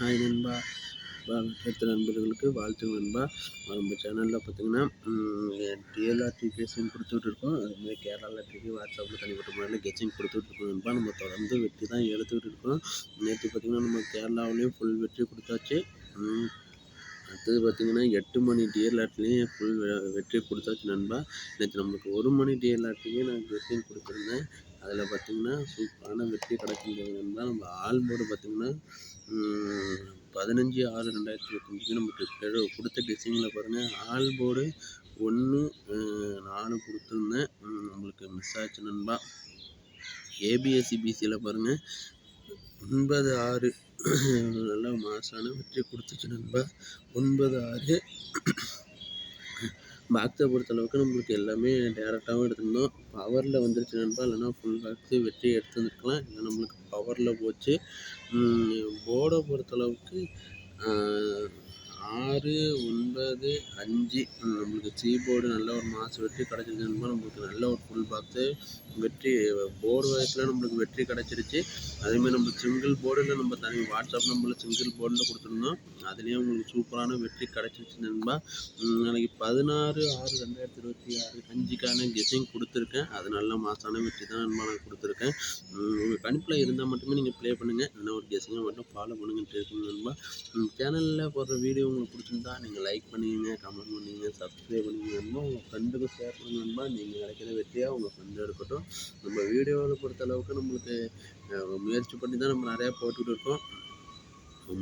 Hi நண்பா. எடுத்த நண்பர்களுக்கு வாழ்த்து நண்பா. நம்ம சேனலில் பார்த்தீங்கன்னா டிஎல்ஆர்டி கேசிங் கொடுத்துட்டு இருக்கோம். அதுமாதிரி கேரளாவில் டிவி வாட்ஸ்அப்பில் தனிப்பட்ட முறையில் கெச்சிங் கொடுத்துட்டு இருக்கோம் நண்பா. நம்ம தொடர்ந்து வெற்றி தான் எடுத்துக்கிட்டு இருக்கோம். நேற்று பார்த்தீங்கன்னா நம்ம கேரளாவிலையும் ஃபுல் வெற்றி கொடுத்தாச்சு. அடுத்தது பார்த்திங்கன்னா எட்டு மணி டிஎல்ஆர்ட்லேயும் ஃபுல் வெற்றி கொடுத்தாச்சு நண்பா. நேற்று நம்மளுக்கு ஒரு மணி டிஎல்ஆர்ட்லேயே நான் கெச்சிங் கொடுத்துருந்தேன். அதில் பார்த்தீங்கன்னா சூப்பரான வெற்றி கிடைக்கின்றது நண்பா நம்ம ஆல்போர்டு பார்த்தீங்கன்னா பதினஞ்சு ஆறு ரெண்டாயிரத்தி இருபத்தஞ்சுக்கு நமக்கு கெழு கொடுத்த டிசைனில் பாருங்கள் ஆல்போர்டு ஒன்று நாலு கொடுத்துருந்தேன். நம்மளுக்கு மிஸ் ஆச்சு நண்பா. ஏபிஎஸ்சி பிசியில் பாருங்கள் ஒன்பது ஆறு நல்லா மாசான வெற்றி கொடுத்துச்சு நண்பா. ஒன்பது ஆறு பாக்ஸை பொறுத்தளவுக்கு நம்மளுக்கு எல்லாமே டேரெக்டாகவும் எடுத்திருந்தோம். பவரில் வந்துருச்சு நண்பா. இல்லைன்னா ஃபுல் பாக்ஸு வெற்றி எடுத்துருந்துருக்கலாம் இல்லை நம்மளுக்கு பவரில் போச்சு. போர்டை பொறுத்தளவுக்கு ஆறு ஒன்பது அஞ்சு. நம்மளுக்கு சீபோர்டு நல்ல ஒரு மாசு வெற்றி கிடச்சிருச்சு நம்மளுக்கு நல்ல ஒரு ஃபுல் பாக்ஸு வெற்றி போர்டு வயசில் நம்மளுக்கு வெற்றி கிடச்சிருச்சு. அதேமாதிரி நம்ம சிங்கிள் போர்டில் நம்ம தனி வாட்ஸ்அப் நம்பரில் சிங்கிள் போர்டில் கொடுத்துருந்தோம். அதுலேயும் உங்களுக்கு சூப்பரான வெற்றி கிடச்சிருச்சு நண்பா நாளைக்கு பதினாறு ஆறு ரெண்டாயிரத்தி இருபத்தி ஆறு அஞ்சுக்கான கெஸிங் கொடுத்துருக்கேன். அது நல்ல மாசான வெற்றி தான் நண்பா நான் கொடுத்துருக்கேன். உங்கள் கணிப்பில் இருந்தால் மட்டுமே நீங்கள் ப்ளே பண்ணுங்கள் இன்னும் ஒரு கெஸிங்கை மட்டும் ஃபாலோ பண்ணுங்கன்னு இருக்கணும் நண்பா சேனலில் போடுற வீடியோ உங்களுக்கு பிடிச்சிருந்தா நீங்கள் லைக் பண்ணுவீங்க கமெண்ட் பண்ணுவீங்க சப்ஸ்கிரைப் பண்ணுவீங்க. நண்பா உங்கள் ஃப்ரெண்டுக்கு ஷேர் பண்ணுங்க நண்பா நீங்கள் கிடைக்கிற வெற்றியாக உங்கள் ஃப்ரெண்டு இருக்கட்டும். நம்ம வீடியோவில் பொறுத்தளவுக்கு நம்மளுக்கு முயற்சி பண்ணி தான் நம்ம நிறையா போட்டுக்கிட்டு இருக்கோம்.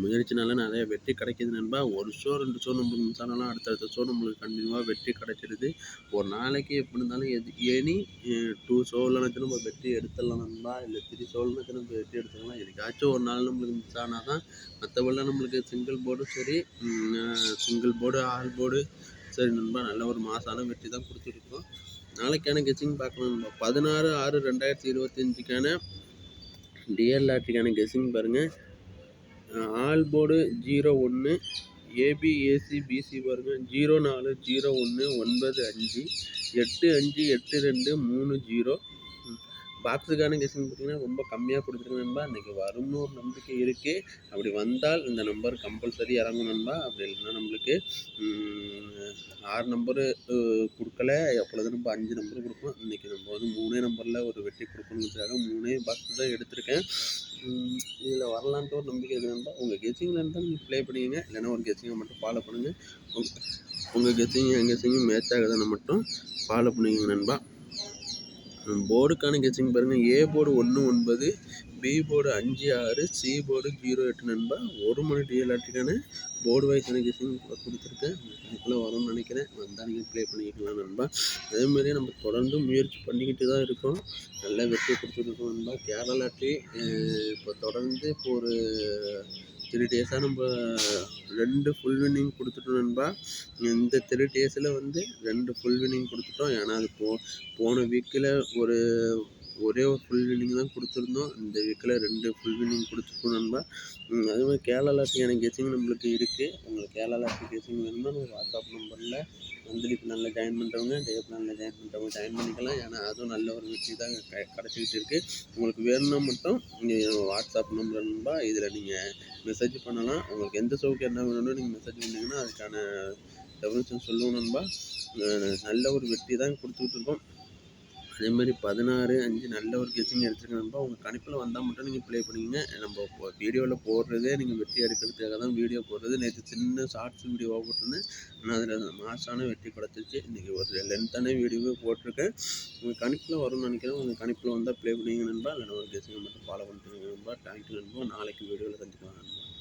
முயற்சினால நிறைய வெற்றி கிடைக்கிது நண்பா. ஒரு ஷோ ரெண்டு ஷோ நம்மளுக்கு மிஸ் ஆனாலும் அடுத்தடுத்த ஷோ நம்மளுக்கு கண்டினியூவாக வெற்றி கிடைச்சிடுது ஒரு நாளைக்கு எப்படி இருந்தாலும் எது எனி டூ ஷோவில்னாச்சும் நம்ம வெற்றி எடுத்துடலாம் நண்பா. இல்லை த்ரீ ஷோவில்னாச்சும் நம்ம வெற்றி எடுத்துக்கலாம் எதுக்காச்சும் ஒரு நாள் நம்மளுக்கு மிஸ் ஆனால் தான் மற்றபடிலாம் நம்மளுக்கு சிங்கிள் போர்டும் சரி சிங்கிள் போர்டு ஆல் போர்டு சரி நண்பா. நல்ல ஒரு மாசான வெற்றி தான் கொடுத்துருக்கோம். நாளைக்கான கெஸ்ஸிங் பார்க்கலாம் நண்பா. பதினாறு ஆறு ரெண்டாயிரத்தி இருபத்தஞ்சுக்கான லாட்ரிக்கான கெஸ்ஸிங் பாருங்கள் ஆல் போர்டு ஜீரோ ஒன்று ஏபிஏசி பிசி பாருங்க ஜீரோ நாலு ஜீரோ ஒன்று ஒன்பது அஞ்சு எட்டு அஞ்சு எட்டு ரெண்டு மூணு ஜீரோ. பாக்ஸுக்கான கெஸிங் பார்த்தீங்கன்னா ரொம்ப கம்மியாக கொடுத்துருக்கு நண்பா. இன்றைக்கி வரும்னு ஒரு நம்பிக்கை இருக்குது அப்படி வந்தால் இந்த நம்பர் கம்பல்சரி இறங்கும் நண்பா. அப்படி இல்லைன்னா நம்மளுக்கு ஆறு நம்பரு கொடுக்கல. எப்பொழுது நம்ம அஞ்சு நம்பர் கொடுப்போம் இன்றைக்கி நம்ம வந்து மூணே நம்பரில் ஒரு வெட்டி கொடுக்கணுங்கிறதுக்காக மூணே பாக்ஸ் தான் எடுத்திருக்கேன். இதில் வரலான்ட்டு ஒரு நம்பிக்கை இருக்குது நண்பா. உங்கள் கெஸிங்கில் இருந்தால் நீங்கள் ப்ளே பண்ணிக்கங்க இல்லைன்னா ஒரு கெஸிங்கை மட்டும் ஃபாலோ பண்ணுங்கள் உங்கள் கெஸிங் என் கெஸிங்கும் மேட்ச் ஆகுதுன்னு மட்டும் ஃபாலோ பண்ணிக்கங்க நண்பா. போர்டுக்கான கெஸிங் பாருங்கள் ஏ போர்டு ஒன்று ஒன்பது பி போர்டு அஞ்சு ஆறு சி போர்டு ஜீரோ எட்டு நண்பா. ஒரு மணி டிஎல்ஆர்டிக்கான போர்டு வைஸான கெஸிங் கொடுத்துருக்கேன். அதுக்குள்ளே வரும்னு நினைக்கிறேன். வந்தால் நீங்கள் ப்ளே பண்ணிக்கலாம் நண்பா. அதேமாதிரி நம்ம தொடர்ந்து முயற்சி பண்ணிக்கிட்டு தான் இருக்கோம். நல்ல வெற்றி கொடுத்துருக்கோம் நண்பா. கேரளா லாட்ரி இப்போ தொடர்ந்து இப்போ ஒரு த்ரீ டேஸாக நம்ம ரெண்டு ஃபுல் வின்னிங் கொடுத்துட்டோம் நண்பா. இந்த த்ரீ டேஸில் வந்து ரெண்டு ஃபுல் வின்னிங் கொடுத்துட்டோம். ஏன்னா அது போ போன வீக்கில் ஒரு ஒரே ஒரு ஃபுல் வின்னிங் தான் கொடுத்துருந்தோம். இந்த வீக்கில் ரெண்டு ஃபுல் வின்னிங் கொடுத்துருக்கோம் நண்பா. அதே மாதிரி கேரளா லாட்ரியான கெஸிங் நம்மளுக்கு இருக்குது உங்களுக்கு கேரளா லாட்ரி கெஸிங் வேணும்னா நம்ம வாட்ஸ்அப் நம்பரில் மந்த்லி நல்லா ஜாயின் பண்ணுறவங்க டே பிளானில் ஜாயின் பண்ணுறவங்க ஜாயின் பண்ணிக்கலாம். ஏன்னா அதுவும் நல்ல ஒரு வெற்றி தான் க கிடச்சிக்கிட்டு இருக்குது உங்களுக்கு வேணும்னா மட்டும் நீங்கள் வாட்ஸ்அப் நம்பர் நண்பா இதில் நீங்கள் மெசேஜ் பண்ணலாம். உங்களுக்கு எந்த ஷோவுக்கு என்ன வேணும்னு நீங்கள் மெசேஜ் பண்ணிங்கன்னா அதுக்கான டெஃபினேஷன் சொல்லுவோம் நண்பா. நல்ல ஒரு வெற்றி தான் கொடுத்துக்கிட்டு இருக்கோம். அதே மாதிரி பதினாறு அஞ்சு நல்ல ஒரு கெஸ்ஸிங் எடுத்துருக்கேன். நண்பா உங்கள் கணிப்பில் வந்தால் மட்டும் நீங்கள் ப்ளே பண்ணிங்க நம்ம வீடியோவில் போடுறதே நீங்கள் வெற்றி எடுக்கிறதுக்காக தான் வீடியோ போடுறது. நேற்று சின்ன ஷார்ட்ஸ் வீடியோவாக போட்டிருந்தேன். ஆனால் அதில் மாசான வெற்றி கிடச்சிச்சு இன்றைக்கி ஒரு லென்த்தான வீடியோவே போட்டிருக்கேன். உங்கள் கணிப்பில் வரும்னு நினைக்கிறேன். உங்கள் கணிப்பில் வந்தால் ப்ளே பண்ணிங்க நண்பா. இல்லைன்னா ஒரு கெஸ்ஸிங்கை மட்டும் ஃபாலோ பண்ணிட்டு நண்பா. தேங்க்யூ நண்பா. நாளைக்கு வீடியோவில் சந்திக்கலாம் நண்பா.